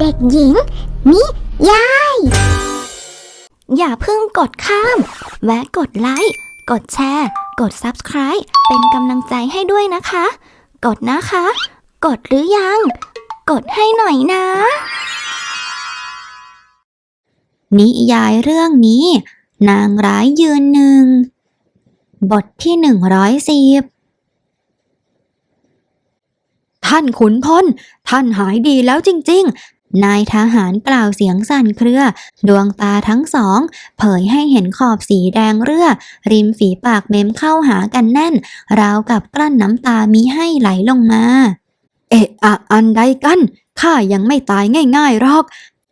เด็กหญิง นิยาย อย่าเพิ่งกดข้าม แวะกดไลค์ กดแชร์ กด Subscribe เป็นกำลังใจให้ด้วยนะคะ กดนะคะ กดหรือยัง กดให้หน่อยนะ นิยายเรื่องนี้ นางร้ายยืนหนึ่ง บทที่หนึ่งร้อยสิบท่านขุนพล ท่านหายดีแล้วจริง นายทหารกล่าวเสียงสั่นเครือ ดวงตาทั้งสอง เผยให้เห็นขอบสีแดงเรือ ริมฝีปากเม้มเข้าหากันแน่น ราวกับกลั้นน้ำตามีให้ไหลลงมาๆเอะอะอันใดกันข้ายังไม่ตายง่ายๆหรอก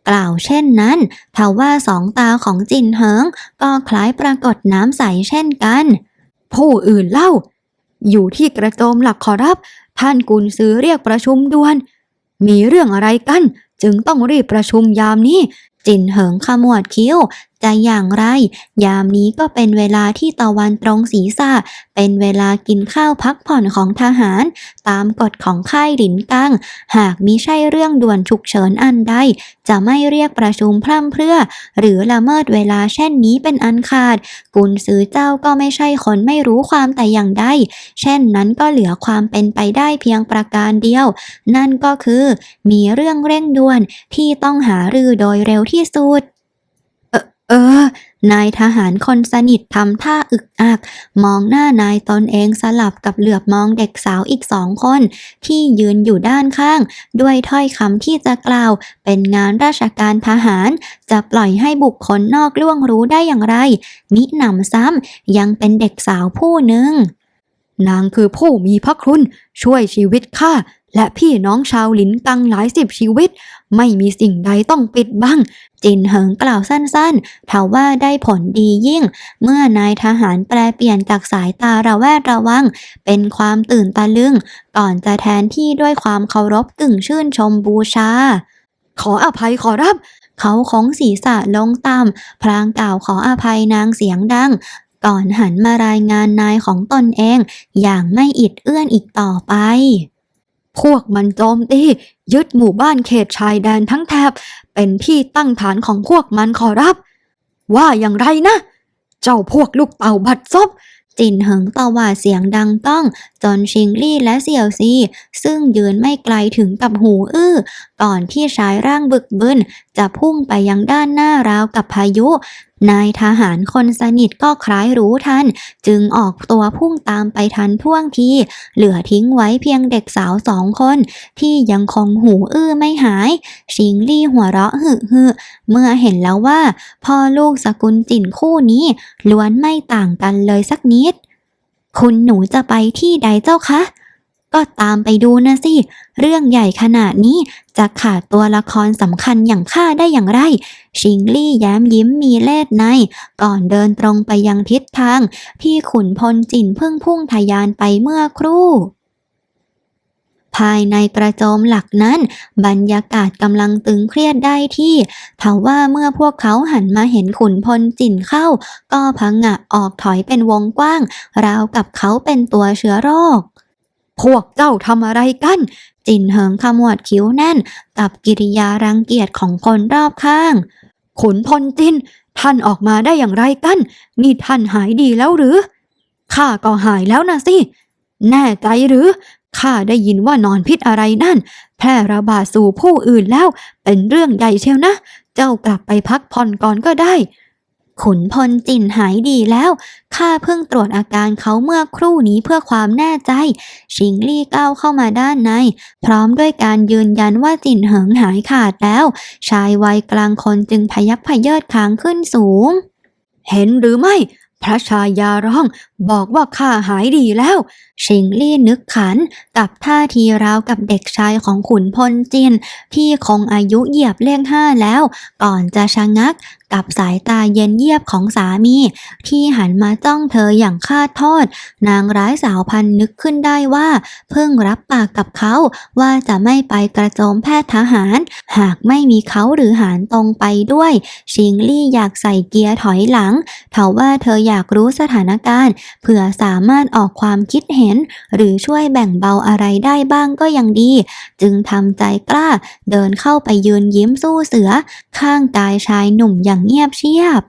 กล่าวเช่นนั้นทว่าสองตาของจินเหิง ก็คล้ายปรากฏน้ำใสเช่นกัน ผู้อื่นเล่า อยู่ที่กระโจมหลักขอรับ ท่านกุนซือเรียกประชุมด่วน มีเรื่องอะไรกันจึงต้องรีบประชุมยามนี้ จินเหิงขมวดคิ้ว จะอย่างไร ยามนี้ก็เป็นเวลาที่ตะวันตรงศีรษะ เป็นเวลากินข้าวพักผ่อนของทหาร ตามกฎของค่ายหลินกัง หากมิใช่เรื่องด่วนฉุกเฉินอันใด จะไม่เรียกประชุมพร่ำเพรื่อ หรือละเมิดเวลาเช่นนี้เป็นอันขาด กุนซือเจ้าก็ไม่ใช่คนไม่รู้ความแต่อย่างใด เช่นนั้นก็เหลือความเป็นไปได้เพียงประการเดียว นั่นก็คือ มีเรื่องเร่งด่วนที่ต้องหารือโดยเร็วที่สุด เออ นายทหารคนสนิททำท่าอึกอัก มองหน้านายตนเองสลับกับเหลือบมองเด็กสาวอีกสองคน ที่ยืนอยู่ด้านข้าง ด้วยถ้อยคำที่จะกล่าว เป็นงานราชการทหาร จะปล่อยให้บุคคลนอกล่วงรู้ได้อย่างไร มิหนำซ้ำยังเป็นเด็กสาวผู้หนึ่งนางคือผู้มีพระคุณ ช่วยชีวิตข้า และพี่น้องชาวหลินกังหลายสิบชีวิต ไม่มีสิ่งใดต้องปิดบัง จินเหิงกล่าวสั้นๆทว่าได้ผลดียิ่ง เมื่อนายทหารแปลเปลี่ยนจากสายตาระแวดระวัง เป็นความตื่นตะลึง ก่อนจะแทนที่ด้วยความเคารพกึ่งชื่นชมบูชา ขออภัยขอรับเขาโค้งศีรษะลงต่ำพลางกล่าวขออภัยนางเสียงดัง ก่อนหันมารายงานนายของตนเอง อย่างไม่อิดเอื้อนอีกต่อไป พวกมันโจมตียึดหมู่บ้านเขตชายแดนทั้งแถบเป็นที่ตั้งฐานของพวกมันขอรับ ว่าอย่างไรนะ เจ้าพวกลูกเต่าบัดซบจินเหิงตว่าเสียงดังก้องจนชิงลี่และเสี่ยวซี ซึ่งยืนไม่ไกลถึงกับหูอื้อ ก่อนที่ชายร่างบึกบึนจะพุ่งไปยังด้านหน้าราวกับพายุ นายทหารคนสนิทก็คล้ายรู้ทัน จึงออกตัวพุ่งตามไปทันท่วงที เหลือทิ้งไว้เพียงเด็กสาวสองคน ที่ยังคงหูอื้อไม่หาย ชิงลี่หัวเราะหึหึเมื่อเห็นแล้วว่า พ่อลูกสกุลจินคู่นี้ล้วนไม่ต่างกันเลยสักนิด คุณหนูจะไปที่ใดเจ้าคะ ก็ตามไปดูนะสิ เรื่องใหญ่ขนาดนี้จะขาดตัวละครสำคัญอย่างข้าได้อย่างไร ชิงลี่แย้มยิ้มมีเล่ห์ใน ก่อนเดินตรงไปยังทิศทาง ที่ขุนพลจินเพิ่งพุ่งทะยานไปเมื่อครู่ภายในกระโจมหลักนั้น บรรยากาศกำลังตึงเครียดได้ที่ทว่าเมื่อพวกเขาหันมาเห็นขุนพลจินเข้า ก็พังงะออกถอยเป็นวงกว้าง ราวกับเขาเป็นตัวเชื้อโรค พวกเจ้าทำอะไรกัน จินเหิงขมวดคิ้วแน่นกับกิริยารังเกียจของคนรอบข้าง ขุนพลจิน ท่านออกมาได้อย่างไรกัน นี่ท่านหายดีแล้วหรือ ข้าก็หายแล้วนะสิ แน่ใจหรือ ข้าได้ยินว่านอนพิษอะไรนั่น แพร่ระบาดสู่ผู้อื่นแล้ว เป็นเรื่องใหญ่เชียวนะ เจ้ากลับไปพักผ่อนก่อนก็ได้ ขุนพลจินหายดีแล้ว ข้าเพิ่งตรวจอาการเขาเมื่อครู่นี้เพื่อความแน่ใจ ชิงลี่ก้าวเข้ามาด้านใน พร้อมด้วยการยืนยันว่าจินเหิงหายขาดแล้ว ชายวัยกลางคนจึงพยักพยเยิดค้างขึ้นสูง เห็นหรือไม่ พระชายาร้อง บอกว่าข้าหายดีแล้วชิงลี่นึกขันกับท่าทีราวกับเด็กชายของขุนพลจินที่คงอายุเหยียบเลขห้าแล้ว ก่อนจะชะงักกับสายตาเย็นเยียบของสามี ที่หันมาจ้องเธออย่างคาดโทษนางร้ายสาวพันนึกขึ้นได้ว่า เพิ่งรับปากกับเขาว่าจะไม่ไปกระโจมแพทย์ทหาร หากไม่มีเขาหรือหารตรงไปด้วย ชิงลี่อยากใส่เกียร์ถอยหลังเถาว่าเธออยากรู้สถานการณ์เผื่อสามารถออกความคิดเห็น หรือช่วยแบ่งเบาอะไรได้บ้างก็ยังดี จึงทำใจกล้าเดินเข้าไปยืนยิ้มสู้เสือ ข้างกายชายหนุ่มอย่างเงียบเชียบ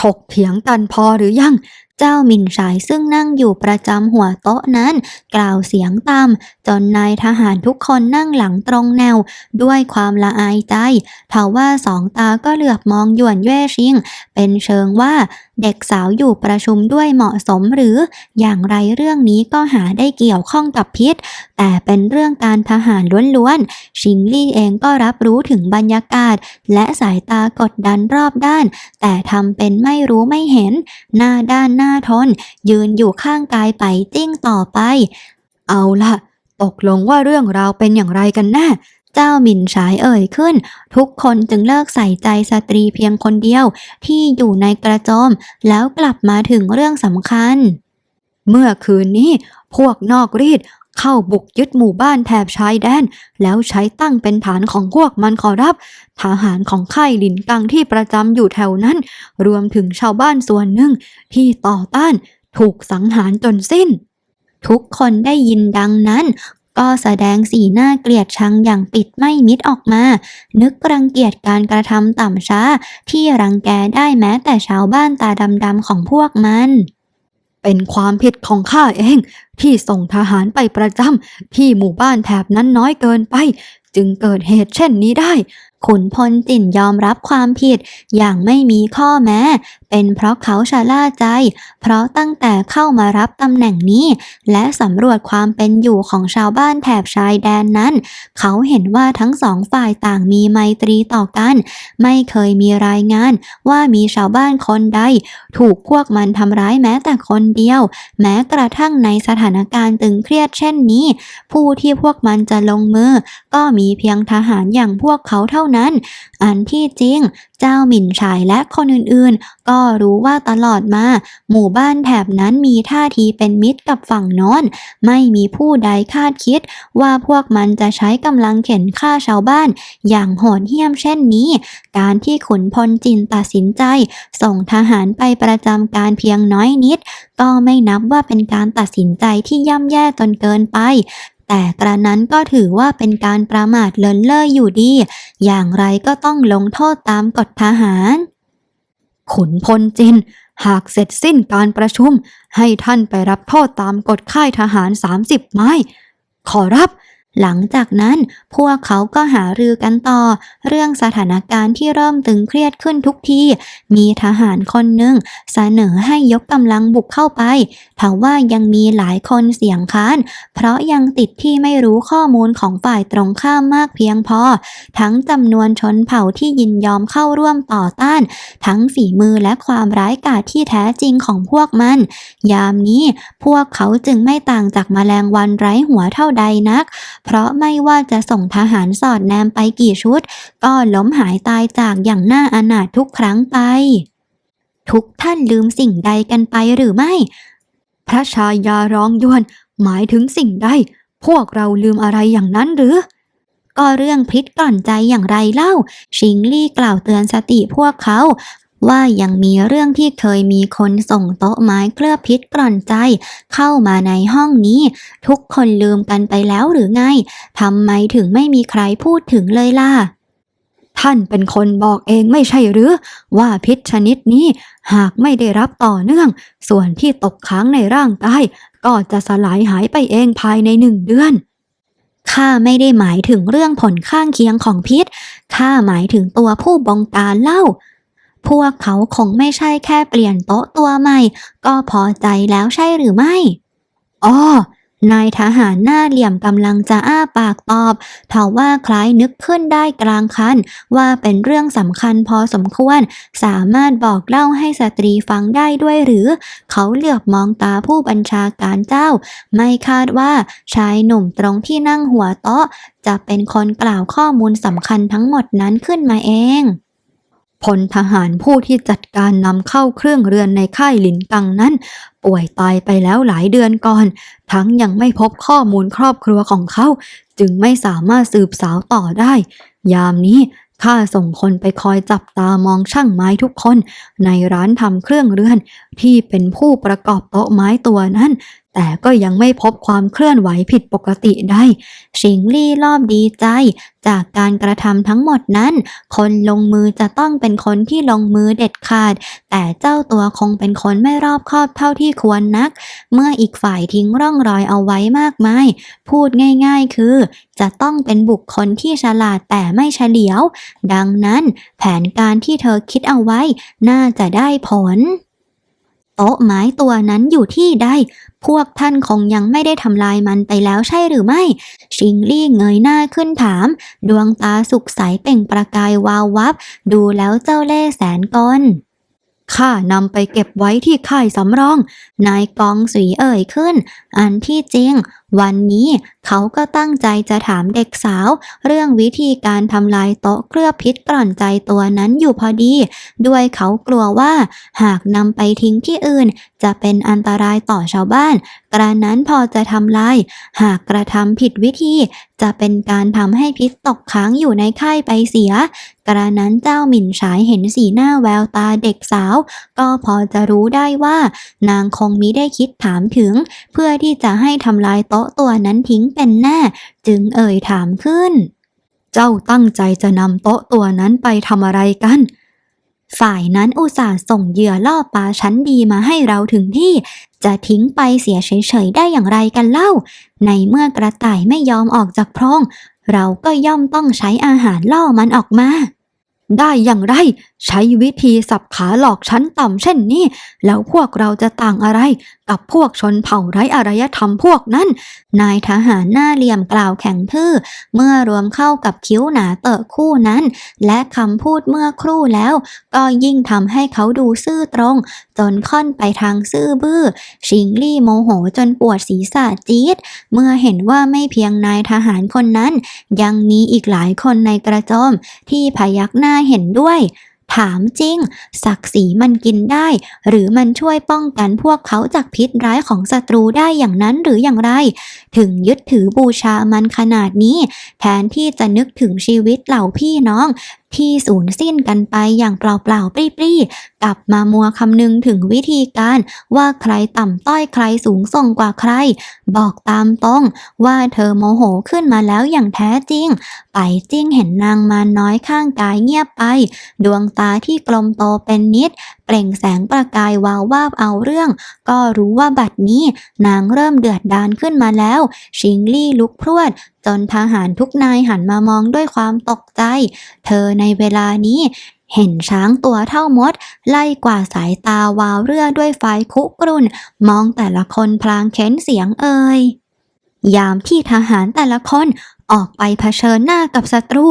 ถกเถียงกันพอหรือยังเจ้ามินฉายซึ่งนั่งอยู่ประจำหัวโต๊ะนั้น กล่าวเสียงต่ำจนนายทหารทุกคนนั่งหลังตรงแนว ด้วยความละอายใจเทว่าสองตาก็เหลือบมองหยวนเย่ชิง เป็นเชิงว่า เด็กสาวอยู่ประชุมด้วยเหมาะสมหรืออย่างไรเรื่องนี้ก็หาได้เกี่ยวข้องกับพิษ แต่เป็นเรื่องการทหารล้วนๆ ชิงลี่เองก็รับรู้ถึงบรรยากาศ และสายตากดดันรอบด้าน แต่ทำเป็นไม่รู้ไม่เห็น หน้าด้านหน้าทน ยืนอยู่ข้างกายไปจิ้งต่อไป เอาล่ะตกลงว่าเรื่องราวเป็นอย่างไรกันแน่ เจ้าหมิ่นฉายเอ่ยขึ้น ทุกคนจึงเลิกใส่ใจสตรีเพียงคนเดียวที่อยู่ในกระโจม แล้วกลับมาถึงเรื่องสำคัญ เมื่อคืนนี้ พวกนอกรีดเข้าบุกยึดหมู่บ้านแถบชายแดน แล้วใช้ตั้งเป็นฐานของพวกมันขอรับ ทหารของค่ายหลินกังที่ประจำอยู่แถวนั้น รวมถึงชาวบ้านส่วนหนึ่งที่ต่อต้าน ถูกสังหารจนสิ้น ทุกคนได้ยินดังนั้น ก็แสดงสีหน้าเกลียดชังอย่างปิดไม่มิดออกมา นึกรังเกียจการกระทำต่ำช้า ที่รังแกได้แม้แต่ชาวบ้านตาดำๆของพวกมันเป็นความผิดของข้าเอง ที่ส่งทหารไปประจำที่หมู่บ้านแถบนั้นน้อยเกินไป จึงเกิดเหตุเช่นนี้ได้ ขุนพลจินยอมรับความผิดอย่างไม่มีข้อแม้ เป็นเพราะเขาชะล่าใจ เพราะตั้งแต่เข้ามารับตำแหน่งนี้ และสำรวจความเป็นอยู่ของชาวบ้านแถบชายแดนนั้น เขาเห็นว่าทั้งสองฝ่ายต่างมีไมตรีต่อกัน ไม่เคยมีรายงานว่ามีชาวบ้านคนใด ถูกพวกมันทำร้ายแม้แต่คนเดียว แม้กระทั่งในสถานการณ์ตึงเครียดเช่นนี้ ผู้ที่พวกมันจะลงมือ ก็มีเพียงทหารอย่างพวกเขาเท่านั้น อันที่จริง เจ้าหมิ่นฉายและคนอื่นๆ ก็รู้ว่าตลอดมา หมู่บ้านแถบนั้นมีท่าทีเป็นมิตรกับฝั่งน้นไม่มีผู้ใดคาดคิด ว่าพวกมันจะใช้กำลังเข็นฆ่าชาวบ้าน อย่างโหดเหี้ยมเช่นนี้ การที่ขุนพลจินตัดสินใจ ส่งทหารไปประจำการเพียงน้อยนิด ก็ไม่นับว่าเป็นการตัดสินใจที่ย่ำแย่จนเกินไป แต่กระนั้นก็ถือว่าเป็นการประมาทเลินเล่ออยู่ดี อย่างไรก็ต้องลงโทษตามกฎทหาร ขุนพลจิน หากเสร็จสิ้นการประชุม ให้ท่านไปรับโทษตามกฎค่ายทหาร 30 ไม้ ขอรับ หลังจากนั้นพวกเขาก็หารือกันต่อ เรื่องสถานการณ์ที่เริ่มตึงเครียดขึ้นทุกที มีทหารคนหนึ่งเสนอให้ยกกำลังบุกเข้าไปทว่ายังมีหลายคนเสียงค้าน เพราะยังติดที่ไม่รู้ข้อมูลของฝ่ายตรงข้ามมากเพียงพอ ทั้งจำนวนชนเผ่าที่ยินยอมเข้าร่วมต่อต้าน ทั้งฝีมือและความร้ายกาจที่แท้จริงของพวกมัน ยามนี้พวกเขาจึงไม่ต่างจากแมลงวันไร้หัวเท่าใดนักเพราะไม่ว่าจะส่งทหารสอดแนมไปกี่ชุด ก็ล้มหายตายจากอย่างน่าอนาถทุกครั้งไป ทุกท่านลืมสิ่งใดกันไปหรือไม่ พระชายาร้องยวน หมายถึงสิ่งใด พวกเราลืมอะไรอย่างนั้นหรือก็เรื่องพิษกล่อนใจอย่างไรเล่า ชิงลี่กล่าวเตือนสติพวกเขา ว่ายังมีเรื่องที่เคยมีคนส่งโต๊ะไม้เคลือบพิษกล่อนใจ เข้ามาในห้องนี้ ทุกคนลืมกันไปแล้วหรือไงทำไมถึงไม่มีใครพูดถึงเลยล่ะ ท่านเป็นคนบอกเองไม่ใช่หรือ ว่าพิษชนิดนี้หากไม่ได้รับต่อเนื่อง ส่วนที่ตกค้างในร่างกายก็จะสลายหายไปเองภายในหนึ่งเดือนข้าไม่ได้หมายถึงเรื่องผลข้างเคียงของพิษข้าหมายถึงตัวผู้บงการเล่า พวกเขาคงไม่ใช่แค่เปลี่ยนโต๊ะตัวใหม่ ก็พอใจแล้วใช่หรือไม่อ้อนายทหารหน้าเหลี่ยมกำลังจะอ้าปากตอบทว่าคล้ายนึกขึ้นได้กลางคัน ว่าเป็นเรื่องสำคัญพอสมควร สามารถบอกเล่าให้สตรีฟังได้ด้วยหรือ เขาเหลือบมองตาผู้บัญชาการเจ้า ไม่คาดว่าชายหนุ่มตรงที่นั่งหัวโต๊ะ จะเป็นคนกล่าวข้อมูลสำคัญทั้งหมดนั้นขึ้นมาเอง พลทหารผู้ที่จัดการนำเข้าเครื่องเรือนในค่ายหลินกังนั้น ป่วยตายไปแล้วหลายเดือนก่อน ทั้งยังไม่พบข้อมูลครอบครัวของเขา จึงไม่สามารถสืบสาวต่อได้ ยามนี้ข้าส่งคนไปคอยจับตามองช่างไม้ทุกคน ในร้านทำเครื่องเรือน ที่เป็นผู้ประกอบโต๊ะไม้ตัวนั้น แต่ก็ยังไม่พบความเคลื่อนไหวผิดปกติใดชิงลี่รอบดีใจ จากการกระทำทั้งหมดนั้น คนลงมือจะต้องเป็นคนที่ลงมือเด็ดขาด แต่เจ้าตัวคงเป็นคนไม่รอบคอบเท่าที่ควรนัก เมื่ออีกฝ่ายทิ้งร่องรอยเอาไว้มากมาย พูดง่ายๆ คือ จะต้องเป็นบุคคลที่ฉลาดแต่ไม่เฉลียว ดังนั้นแผนการที่เธอคิดเอาไว้ น่าจะได้ผล โต๊ะไม้ตัวนั้นอยู่ที่ใด พวกท่านคงยังไม่ได้ทำลายมันไปแล้วใช่หรือไม่ ชิงลี่เงยหน้าขึ้นถาม ดวงตาสุขใสเป่งประกายวาววับ ดูแล้วเจ้าเล่ห์แสนกลข้านำไปเก็บไว้ที่ค่ายสำรอง นายกองสีเอ่ยขึ้น อันที่จริงวันนี้เขาก็ตั้งใจจะถามเด็กสาว เรื่องวิธีการทำลายโต๊ะเคลือบพิษกร่อนใจตัวนั้นอยู่พอดี ด้วยเขากลัวว่า หากนำไปทิ้งที่อื่น จะเป็นอันตรายต่อชาวบ้าน กระนั้นพอจะทำลาย หากกระทำผิดวิธี จะเป็นการทำให้พิษตกค้างอยู่ในค่ไปเสีย กระนั้นเจ้าหมิ่นฉายเห็นสีหน้าแววตาเด็กสาว ก็พอจะรู้ได้ว่า นางคงมิได้คิดถามถึง เพื่อที่จะให้ทำลายโต๊ะตัวนั้นทิ้งเป็นแน่ จึงเอ่ยถามขึ้น เจ้าตั้งใจจะนำโต๊ะตัวนั้นไปทำอะไรกัน ฝ่ายนั้นอุตส่าห์ส่งเหยื่อล่อปลาชั้นดีมาให้เราถึงที่ จะทิ้งไปเสียเฉยๆได้อย่างไรกันเล่า ในเมื่อกระต่ายไม่ยอมออกจากโพรงเราก็ย่อมต้องใช้อาหารล่อมันออกมา ได้อย่างไร ใช้วิธีสับขาหลอกชั้นต่ำเช่นนี้ แล้วพวกเราจะต่างอะไร กับพวกชนเผ่าไร้อารยธรรมพวกนั้น นายทหารหน้าเหลี่ยมกล่าวแข็งทื่อ เมื่อรวมเข้ากับคิ้วหนาเตอะคู่นั้น และคำพูดเมื่อครู่แล้ว ก็ยิ่งทำให้เขาดูซื่อตรง จนค่อนไปทางซื่อบื้อ ชิงลี่โมโหจนปวดศีรษะจี๊ดเมื่อเห็นว่าไม่เพียงนายทหารคนนั้น ยังมีอีกหลายคนในกระจมที่พยักหน้าเห็นด้วย ถามจริง ศักดิ์ศรีมันกินได้ หรือมันช่วยป้องกันพวกเขาจากพิษร้ายของศัตรูได้อย่างนั้นหรืออย่างไร ถึงยึดถือบูชามันขนาดนี้ แทนที่จะนึกถึงชีวิตเหล่าพี่น้อง ที่สูญสิ้นกันไปอย่างเปล่าๆปรี้ๆกลับมามัวคำนึงถึงวิธีการว่าใครต่ำต้อยใครสูงส่งกว่าใคร บอกตามตรงว่าเธอโมโหขึ้นมาแล้วอย่างแท้จริง ไปจิ้งเห็นนางมาน้อยข้างกายเงียบไป ดวงตาที่กลมโตเป็นนิด เปล่งแสงประกายวาววาบเอาเรื่อง ก็รู้ว่าบัดนี้นางเริ่มเดือดดานขึ้นมาแล้ว ชิงลี่ลุกพรวด จนทหารทุกนายหันมามองด้วยความตกใจ เธอในเวลานี้เห็นช้างตัวเท่ามด ไล่กว่าดสายตาวาวเรือด้วยไฟคุกรุ่น มองแต่ละคนพลางเค้นเสียงเอ่ยยามที่ทหารแต่ละคน ออกไปเผชิญหน้ากับศัตรู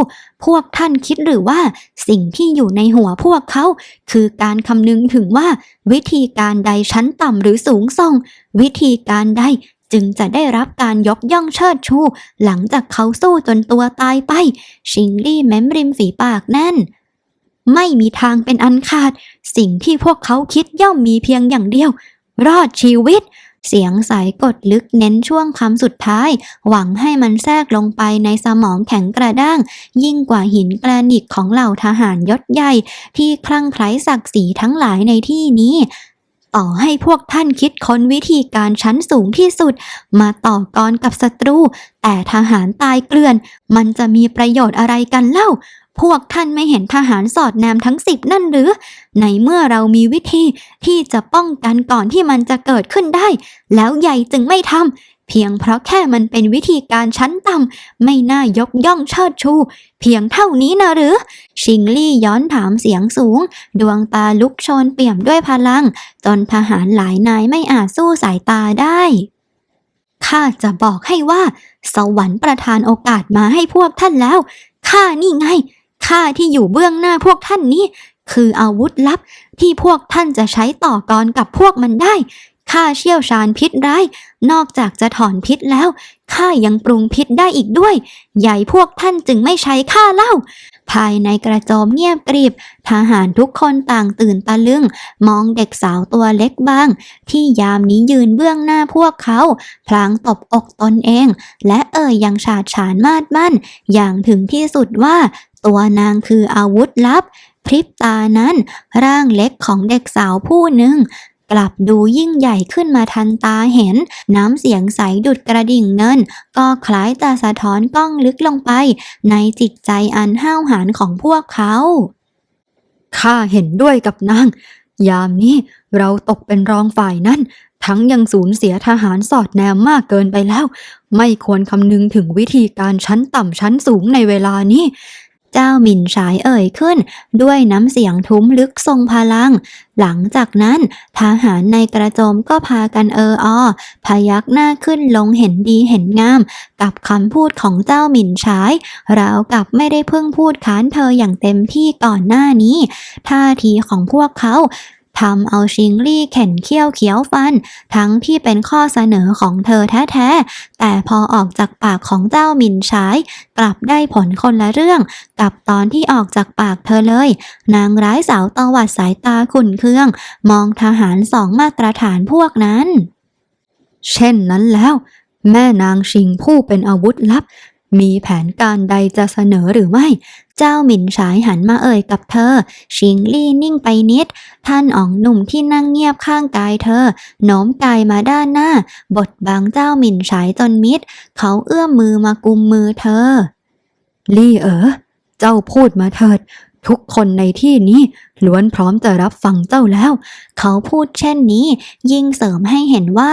พวกท่านคิดหรือว่า สิ่งที่อยู่ในหัวพวกเขา คือการคำนึงถึงว่า วิธีการใดชั้นต่ำหรือสูงส่ง วิธีการใดจึงจะได้รับการยกย่องเชิดชู หลังจากเขาสู้จนตัวตายไป ชิงลี่เม้มริมฝีปากแน่น ไม่มีทางเป็นอันขาด สิ่งที่พวกเขาคิดย่อมมีเพียงอย่างเดียว รอดชีวิต เสียงสายกดลึกเน้นช่วงคำสุดท้าย หวังให้มันแทรกลงไปในสมองแข็งกระด้าง ยิ่งกว่าหินแกรนิตของเหล่าทหารยศใหญ่ ที่คลั่งไคล้ศักดิ์ศรีทั้งหลายในที่นี้ต่อให้พวกท่านคิดค้นวิธีการชั้นสูงที่สุด มาต่อกรกับศัตรู แต่ทหารตายเกลื่อน มันจะมีประโยชน์อะไรกันเล่า พวกท่านไม่เห็นทหารสอดแนมทั้งสิบนั่นหรือ ในเมื่อเรามีวิธีที่จะป้องกันก่อนที่มันจะเกิดขึ้นได้ แล้วใหญ่จึงไม่ทำเพียงเพราะแค่มันเป็นวิธีการชั้นต่ำไม่น่ายกย่องเชิดชู เพียงเท่านี้นะหรือ ชิงลี่ย้อนถามเสียงสูง ดวงตาลุกโชนเปี่ยมด้วยพลัง จนทหารหลายนายไม่อาจสู้สายตาได้ข้าจะบอกให้ว่า สวรรค์ประทานโอกาสมาให้พวกท่านแล้วข้านี่ไง ข้าที่อยู่เบื้องหน้าพวกท่านนี้ คืออาวุธลับที่พวกท่านจะใช้ต่อกรกับพวกมันได้ ข้าเชี่ยวชาญพิษร้าย นอกจากจะถอนพิษแล้ว ข้ายังปรุงพิษได้อีกด้วย ใหญ่พวกท่านจึงไม่ใช้ข้าเล่า ภายในกระโจมเงียบกริบ ทหารทุกคนต่างตื่นตะลึง มองเด็กสาวตัวเล็กบาง ที่ยามนี้ยืนเบื้องหน้าพวกเขา พลางตบอกตนเอง และเอ่ยยังฉาดฉานมาดมั่น อย่างถึงที่สุดว่า ตัวนางคืออาวุธลับพริบตานั้นร่างเล็กของเด็กสาวผู้หนึ่ง กลับดูยิ่งใหญ่ขึ้นมาทันตาเห็น น้ำเสียงใสดุดกระดิ่งเงิน ก็คล้ายจะสะท้อนกล้องลึกลงไป ในจิตใจอันห้าวหาญของพวกเขาข้าเห็นด้วยกับนาง ยามนี้เราตกเป็นรองฝ่ายนั้น ทั้งยังสูญเสียทหารสอดแนมมากเกินไปแล้ว ไม่ควรคำนึงถึงวิธีการชั้นต่ำชั้นสูงในเวลานี้ เจ้าหมิ่นฉายเอ่ยขึ้น ด้วยน้ำเสียงทุ้มลึกทรงพลัง หลังจากนั้นทหารในกระโจมก็พากันเอออพยักหน้าขึ้นลงเห็นดีเห็นงาม กับคำพูดของเจ้าหมิ่นฉายราวกับไม่ได้เพิ่งพูดค้านเธออย่างเต็มที่ก่อนหน้านี้ ท่าทีของพวกเขา ทำเอาชิงลี่แข็นเขี้ยวเขียวฟัน ทั้งที่เป็นข้อเสนอของเธอแท้ๆ แต่พอออกจากปากของเจ้าหมินฉาย กลับได้ผลคนละเรื่อง กับตอนที่ออกจากปากเธอเลย นางร้ายสาวตวัดสายตาขุ่นเคือง มองทหารสองมาตรฐานพวกนั้น เช่นนั้นแล้ว แม่นางชิงผู้เป็นอาวุธลับ มีแผนการใดจะเสนอหรือไม่ เจ้าหมิ่นฉายหันมาเอ่ยกับเธอ ชิงลี่นิ่งไปนิด ท่านอ๋องหนุ่มที่นั่งเงียบข้างกายเธอโน้มกายมาด้านหน้า บทบังเจ้าหมิ่นฉายจนมิด เขาเอื้อมมือมากุมมือเธอ ลี่เอ๋อเจ้าพูดมาเถิด ทุกคนในที่นี้ ล้วนพร้อมจะรับฟังเจ้าแล้ว เขาพูดเช่นนี้ ยิ่งเสริมให้เห็นว่า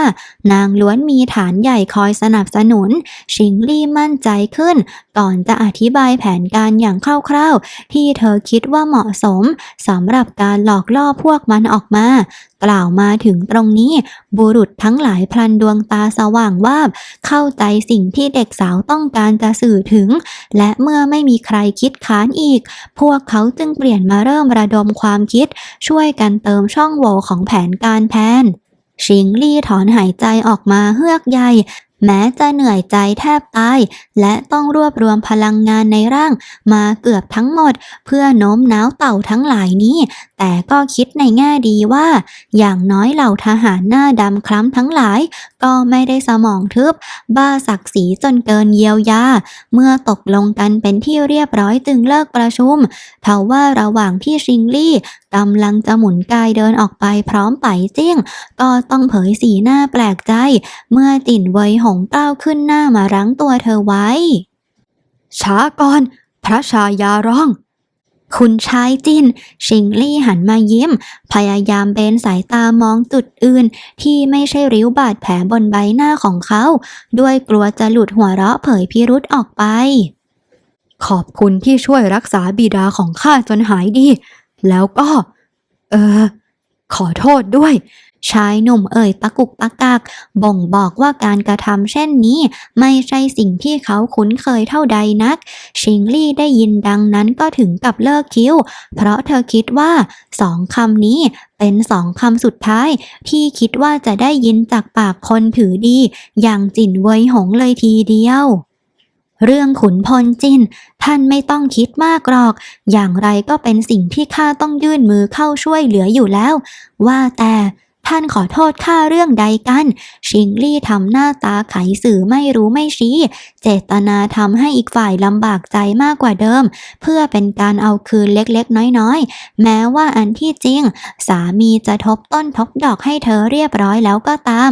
นางล้วนมีฐานใหญ่คอยสนับสนุน ชิงลี่มั่นใจขึ้น ก่อนจะอธิบายแผนการอย่างคร่าวๆ ที่เธอคิดว่าเหมาะสมสำหรับการหลอกล่อพวกมันออกมา กล่าวมาถึงตรงนี้ บุรุษทั้งหลายพลันดวงตาสว่างวาบ เข้าใจสิ่งที่เด็กสาวต้องการจะสื่อถึง และเมื่อไม่มีใครคิดค้านอีก พวกเขาจึงเปลี่ยนมาเริ่มระดมความคิด ช่วยกันเติมช่องโหว่ของแผนการแพนชิงลี่ถอนหายใจออกมาเฮือกใหญ่แม้จะเหนื่อยใจแทบตาย และต้องรวบรวมพลังงานในร่าง มาเกือบทั้งหมด เพื่อโน้มน้าวเต่าทั้งหลายนี้แต่ก็คิดในแง่ดีว่า อย่างน้อยเหล่าทหารหน้าดำคล้ำทั้งหลาย ก็ไม่ได้สมองทึบ บ้าศักดิ์ศรีจนเกินเยียวยา เมื่อตกลงกันเป็นที่เรียบร้อยจึงเลิกประชุมเทว่าระหว่างที่ชิงลี่กำลังจะหมุนกายเดินออกไปพร้อมไปเจี้ยง ก็ต้องเผยสีหน้าแปลกใจ เมื่อติ่นเวยหงก้าขึ้นหน้ามารั้งตัวเธอไว้ ช้าก่อน พระชายาร้อง คุณชายจิน ชิงลี่หันมายิ้ม พยายามเบนสายตามองจุดอื่น ที่ไม่ใช่ริ้วบาดแผลบนใบหน้าของเขา ด้วยกลัวจะหลุดหัวเราะเผยพิรุษออกไป ขอบคุณที่ช่วยรักษาบิดาของข้าจนหายดี แล้วก็ เออ ขอโทษด้วย ชายหนุ่มเอ่ยตะกุกตะกัก บ่งบอกว่าการกระทำเช่นนี้ ไม่ใช่สิ่งที่เขาคุ้นเคยเท่าใดนัก ชิงลี่ได้ยินดังนั้นก็ถึงกับเลิกคิ้ว เพราะเธอคิดว่าสองคำนี้เป็นสองคำสุดท้าย ที่คิดว่าจะได้ยินจากปากคนถือดี อย่างจินเวยหงเลยทีเดียวเรื่องขุนพลจิน ท่านไม่ต้องคิดมากหรอก อย่างไรก็เป็นสิ่งที่ข้าต้องยื่นมือเข้าช่วยเหลืออยู่แล้ว ว่าแต่ ท่านขอโทษข้าเรื่องใดกัน ชิงลี่ทำหน้าตาไขสื่อไม่รู้ไม่ชี้ เจตนาทำให้อีกฝ่ายลำบากใจมากกว่าเดิม เพื่อเป็นการเอาคืนเล็กๆ น้อยๆ แม้ว่าอันที่จริง สามีจะทบต้นทบดอกให้เธอเรียบร้อยแล้วก็ตาม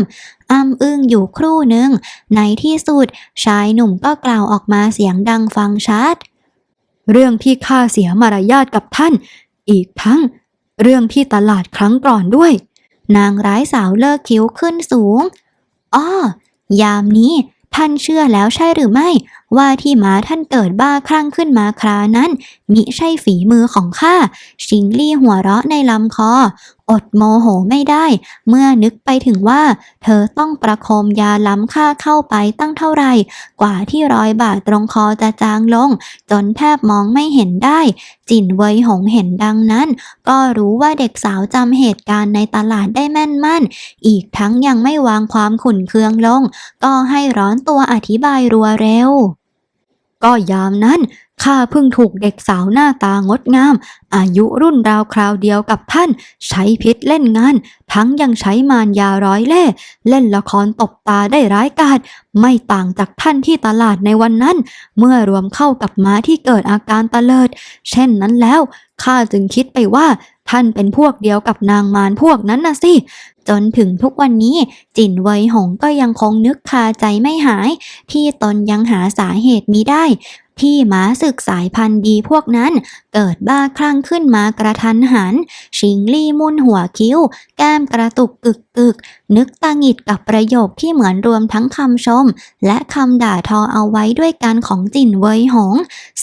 อ้ำอึ้งอยู่ครู่หนึ่ง ในที่สุดชายหนุ่มก็กล่าวออกมาเสียงดังฟังชัด เรื่องที่ข้าเสียมารยาทกับท่าน อีกทั้ง เรื่องที่ตลาดครั้งก่อนด้วย นางร้ายสาวเลิกคิ้วขึ้นสูง อ้อ ยามนี้ท่านเชื่อแล้วใช่หรือไม่ ว่าที่หมาท่านเกิดบ้าคลั่งขึ้นมาครานั้น มิใช่ฝีมือของข้า ชิงลี่หัวเราะในลำคอ อดโมโหไม่ได้ เมื่อนึกไปถึงว่า เธอต้องประคมยาล้ำค่าเข้าไปตั้งเท่าไหร่ กว่าที่รอยบาดตรงคอจะจางลง จนแทบมองไม่เห็นได้ จินเวยหงเห็นดังนั้น ก็รู้ว่าเด็กสาวจำเหตุการณ์ในตลาดได้แม่นมั่น อีกทั้งยังไม่วางความขุ่นเคืองลง ก็ให้ร้อนตัวอธิบายรัวเร็ว ก็ยามนั้นข้าเพิ่งถูกเด็กสาวหน้าตางดงาม อายุรุ่นราวคราวเดียวกับท่าน ใช้พิษเล่นงาน ทั้งยังใช้มารยาร้อยเล่เล่นละครตบตาได้ร้ายกาจไม่ต่างจากท่านที่ตลาดในวันนั้น เมื่อรวมเข้ากับม้าที่เกิดอาการตะเลิด เช่นนั้นแล้วข้าจึงคิดไปว่าท่านเป็นพวกเดียวกับนางมารพวกนั้นนะสิจนถึงทุกวันนี้จินเวยหงก็ยังคงนึกคาใจไม่หาย ที่ตนยังหาสาเหตุมิได้ ที่หมาศึกสายพันธุ์ดีพวกนั้น เกิดบ้าคลั่งขึ้นมากระทันหัน ชิงลี่มุนหัวคิ้ว แก้มกระตุกกึกกึกนึกตาหงิดกับประโยคที่เหมือนรวมทั้งคำชม และคำด่าทอเอาไว้ด้วยกันของจินเวยหง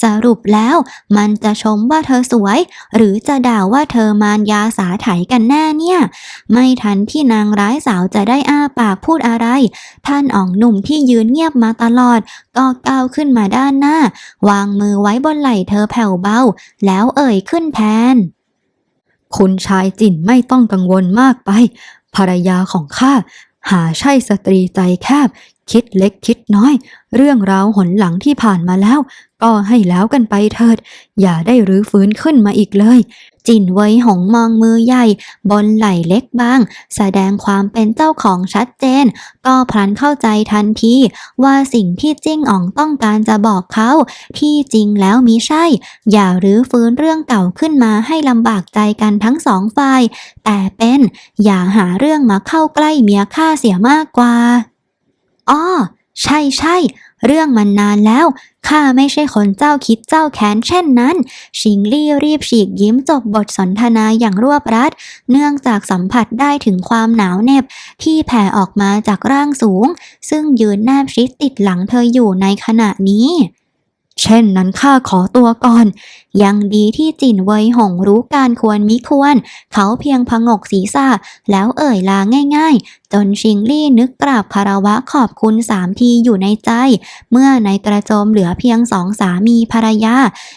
สรุปแล้วมันจะชมว่าเธอสวย หรือจะด่าว่าเธอมารยาสาไถกันแน่เนี่ย ไม่ทันที่นางร้ายสาวจะได้อ้าปากพูดอะไร ท่านอ๋องหนุ่มที่ยืนเงียบมาตลอด ก็ก้าวขึ้นมาด้านหน้า วางมือไว้บนไหล่เธอแผ่วเบา แล้วเอ่ยขึ้นแทน คุณชายจินไม่ต้องกังวลมากไป ภรรยาของข้าหาใช่สตรีใจแคบ คิดเล็กคิดน้อย เรื่องราวหนหลังที่ผ่านมาแล้ว ก็ให้แล้วกันไปเถิด อย่าได้รื้อฟื้นขึ้นมาอีกเลย จินเวยหงมองมือใหญ่ บนไหล่เล็กบาง แสดงความเป็นเจ้าของชัดเจน ก็พลันเข้าใจทันที ว่าสิ่งที่จิ้งอ๋องต้องการจะบอกเขา ที่จริงแล้วมิใช่ อย่ารื้อฟื้นเรื่องเก่าขึ้นมาให้ลำบากใจกันทั้งสองฝ่าย แต่เป็นอย่าหาเรื่องมาเข้าใกล้เมียข้าเสียมากกว่าอ้อใช่ใช่ เรื่องมันนานแล้ว ข้าไม่ใช่คนเจ้าคิดเจ้าแค้นเช่นนั้น ชิงลี่รีบฉีกยิ้มจบบทสนทนาอย่างรวบรัด เนื่องจากสัมผัสได้ถึงความหนาวเหน็บ ที่แผ่ออกมาจากร่างสูง ซึ่งยืนแนบชิดติดหลังเธออยู่ในขณะนี้ เช่นนั้นข้าขอตัวก่อน ยังดีที่จินเวยหงรู้การควรมิควร เขาเพียงพงกศีรษะแล้วเอ่ยลาง่าย ๆ จนชิงลี่นึกกราบคารวะขอบคุณสามทีอยู่ในใจ เมื่อในกระโจมเหลือเพียงสองสามีภรรยา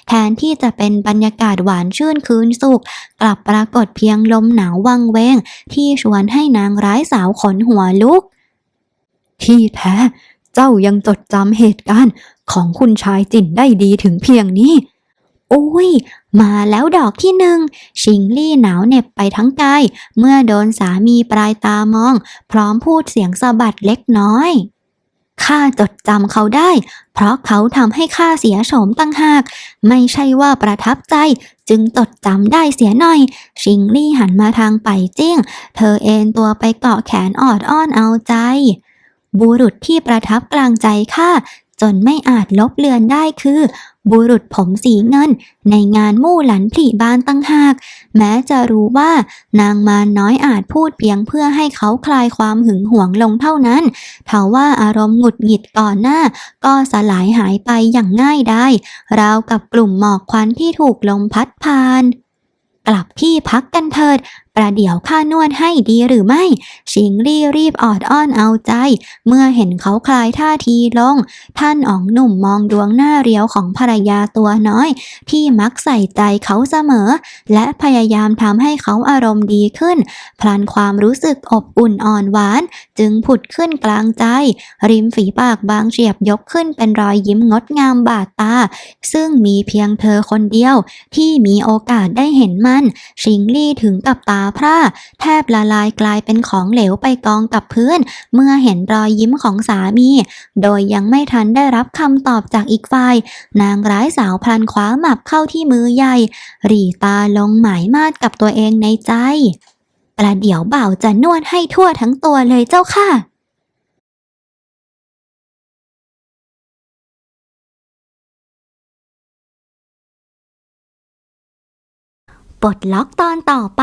แทนที่จะเป็นบรรยากาศหวานชื่นคืนสุข กลับปรากฏเพียงลมหนาววังเวง ที่ชวนให้นางร้ายสาวขนหัวลุก ที่แท้เจ้ายังจดจำเหตุการณ์ ของคุณชายจินได้ดีถึงเพียงนี้ โอ้ย มาแล้วดอกที่หนึ่ง ชิงลี่หนาวเหน็บไปทั้งกาย เมื่อโดนสามีปลายตามอง พร้อมพูดเสียงสะบัดเล็กน้อยข้าจดจำเขาได้ เพราะเขาทำให้ข้าเสียโฉมตั้งหาก ไม่ใช่ว่าประทับใจ จึงจดจำได้เสียหน่อย ชิงลี่หันมาทางไปจิ้ง เธอเอนตัวไปเกาะแขนออดอ้อนเอาใจ บุรุษที่ประทับกลางใจข้า จนไม่อาจลบเลือนได้คือ บุรุษผมสีเงิน ในงานมู่หลันผลีบานตั้งหาก แม้จะรู้ว่านางมารน้อยอาจพูดเพียงเพื่อให้เขาคลายความหึงหวงลงเท่านั้นทว่าอารมณ์หงุดหงิดก่อนหน้า ก็สลายหายไปอย่างง่ายได้ ราวกับกลุ่มหมอกควันที่ถูกลมพัดผ่านกลับที่พักกันเถิด ประเดี๋ยวข้านวดให้ดีหรือไม่ ชิงลี่รีบออดอ้อนเอาใจ เมื่อเห็นเขาคลายท่าทีลง ท่านอ๋องหนุ่มมองดวงหน้าเรียวของภรรยาตัวน้อย ที่มักใส่ใจเขาเสมอ และพยายามทำให้เขาอารมณ์ดีขึ้น พลันความรู้สึกอบอุ่นอ่อนหวาน จึงผุดขึ้นกลางใจ ริมฝีปากบางเฉียบยกขึ้นเป็นรอยยิ้มงดงามบาดตา ซึ่งมีเพียงเธอคนเดียว ที่มีโอกาสได้เห็นมัน ชิงลี่ถึงกับตาพร่าแทบละลายกลายเป็นของเหลวไปกองกับพื้น เมื่อเห็นรอยยิ้มของสามี โดยยังไม่ทันได้รับคำตอบจากอีกฝ่าย นางร้ายสาวพลันคว้าหมับเข้าที่มือใหญ่ รีตาลงหมายมาดกับตัวเองในใจ ประเดี๋ยวบ่าวจะนวดให้ทั่วทั้งตัวเลยเจ้าค่ะปลดล็อกตอนต่อไป